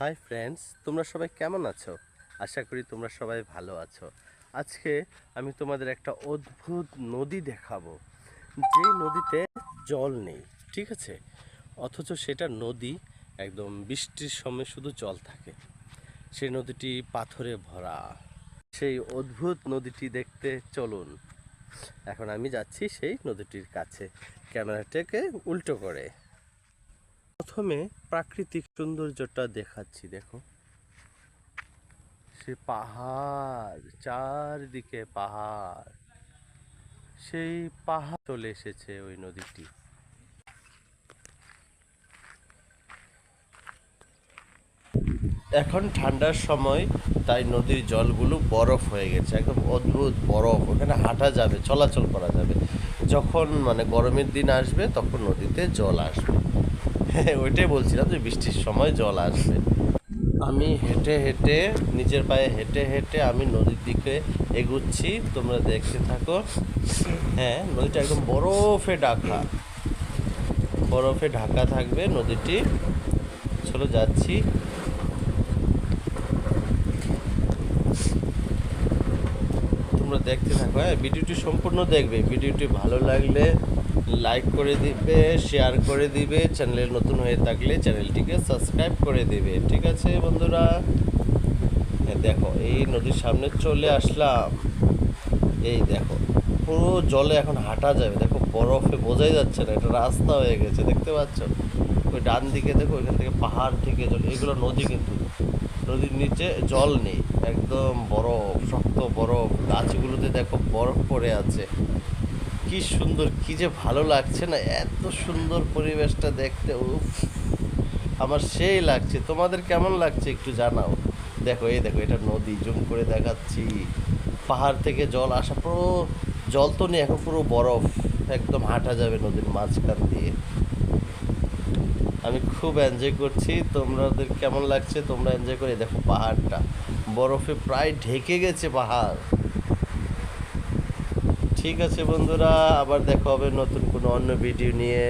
Hi friends তোমরা সবাই কেমন আছো? আশা করি তোমরা সবাই ভালো আছো। আজকে আমি তোমাদের একটা অদ্ভুত নদী দেখাবো। যে নদীতে জল নেই, ঠিক আছে? অথচ সেটা নদী একদম বৃষ্টির সময় শুধু জল থাকে। সেই নদীটি পাথরে ভরা। সেই অদ্ভুত নদীটি দেখতে চলুন। এখন আমি যাচ্ছি সেই নদীটির কাছে। ক্যামেরাটাকে উল্টো করে। প্রথমে প্রাকৃতিক সৌন্দর্যটা দেখাচ্ছি, দেখো। সে পাহাড়, চারদিকে পাহাড়। সেই পাহাড় চলে এসেছে ওই নদীটি। এখন ঠান্ডার সময়, তাই নদীর জলগুলো বরফ হয়ে গেছে, একদম অদ্ভুত বরফ। ওখানে হাঁটা যাবে, চলাচল করা যাবে। যখন মানে গরমের দিন আসবে, তখন নদীতে জল আসবে। হ্যাঁ ওইটাই বলছিলাম যে বৃষ্টির সময় জল আসবে। আমি হেঁটে হেঁটে, নিজের পায়ে হেঁটে হেঁটে আমি নদীর দিকে এগুচ্ছি, তোমরা দেখতে থাকো। হ্যাঁ নদীটা একদম বরফে ঢাকা। বরফে ঢাকা থাকবে নদীটি। চলো যাচ্ছি। তোমরা দেখতে থাকো হ্যাঁ ভিডিওটি সম্পূর্ণ দেখবে। ভিডিওটি ভালো লাগলে লাইক করে দিবে শেয়ার করে দিবে চ্যানেলে নতুন হয়ে থাকলে চ্যানেলটিকে সাবস্ক্রাইব করে দিবে। ঠিক আছে বন্ধুরা? হ্যাঁ দেখো, এই নদীর সামনে চলে আসলাম। এই দেখো, পুরো জলে এখন হাঁটা যাবে। দেখো, বরফে বোঝাই যাচ্ছে না, এটা রাস্তা হয়ে গেছে, দেখতে পাচ্ছ? ওই ডান দিকে দেখো, ওইখান থেকে পাহাড় থেকে জল, এগুলো নদী কিন্তু, নদীর নিচে জল নেই, একদম বরফ, শক্ত বরফ, গাছগুলোতে দেখো বরফ পড়ে আছে। কি সুন্দর, কি যে ভালো লাগছে না, এত সুন্দর পরিবেশটা দেখতে, উফ। আমার সেই লাগছে। তোমাদের কেমন লাগছে একটু জানাও। দেখো, এই দেখো, এটা নদী, জুম করে দেখাচ্ছি। পাহাড় থেকে জল আসা পুরো, জল তো নেই, এখন পুরো বরফ। একদম হাঁটা যাবে নদীর মাঝখান দিয়ে। আমি খুব এনজয় করছি। তোমাদের কেমন লাগছে? তোমরা এনজয় করে দেখো পাহাড়টা। বরফে প্রায় ঢেকে গেছে পাহাড়। ঠিক আছে বন্ধুরা আবার দেখা হবে নতুন কোনো অন্য ভিডিও নিয়ে।